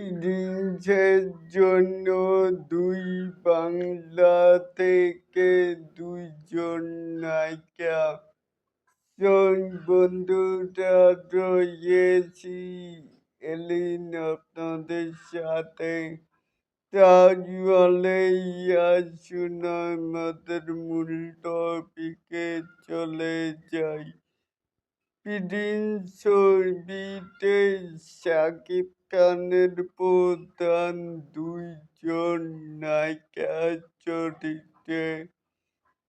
ফিলিংসের জন্য দুই বাংলা থেকে দুইজন নায়িকা। জন বন্ধুরা রয়েছি এলিন, আপনাদের সাথে তাজওয়ালে আসুন আমাদের মূল টপিকে চলে যাই প্রিন্স ছবিতে শাকিব খানের প্রধান দুইজন নায়িকা চরিত্রে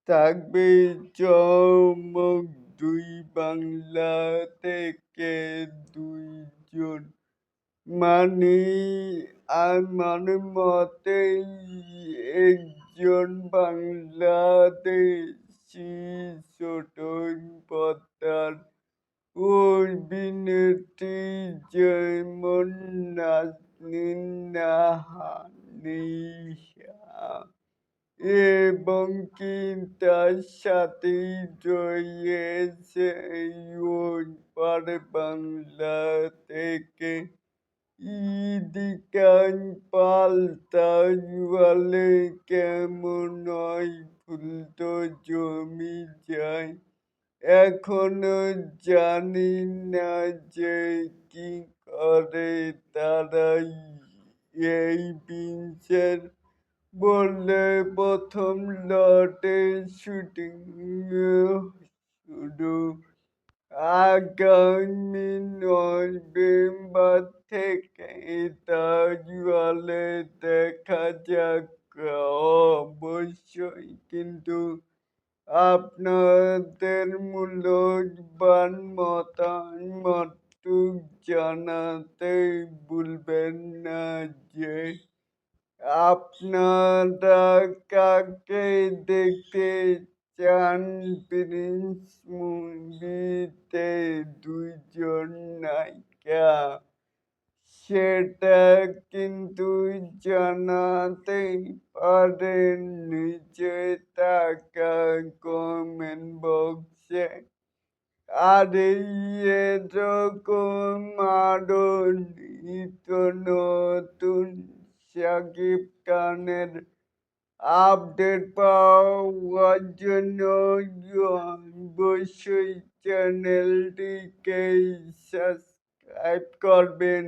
থাকবে চমক দুই বাংলা থেকে দুইজন। মানে আমার মতে একজন বাংলাদেশি ছোট পদ্মার অভিনেত্রী যেমন নাজনীন এবং কি তার সাথেই রয়েছে ওই বাংলা থেকে। ঈদিকান পাল তাজওয়ালে কেমন হয়? ফুল জমি যায়। এখনও জানি না যে কি করে তারাই এই বিঞ্চের বললে প্রথম লটে শুটিং শুরু আগামী নভেম্বর থেকে তাজওয়ালে দেখা যাক। অবশ্যই কিন্তু আপনাদের মূল্যবান মতামত জানাতে ভুলবেন না যে আপনারা কাকে দেখতে চান? প্রিন্স মুভিতে দুইজন নায়িকা। সেটা কিন্তু জানাতে পারেন নিচে থাকা কমেন্ট বক্সে। আর এরকম আরও নিত্য নতুন শাকিব খানের আপডেট পাওয়ার জন্য অবশ্যই চ্যানেলটিকে সাবস্ক্রাইব করবেন।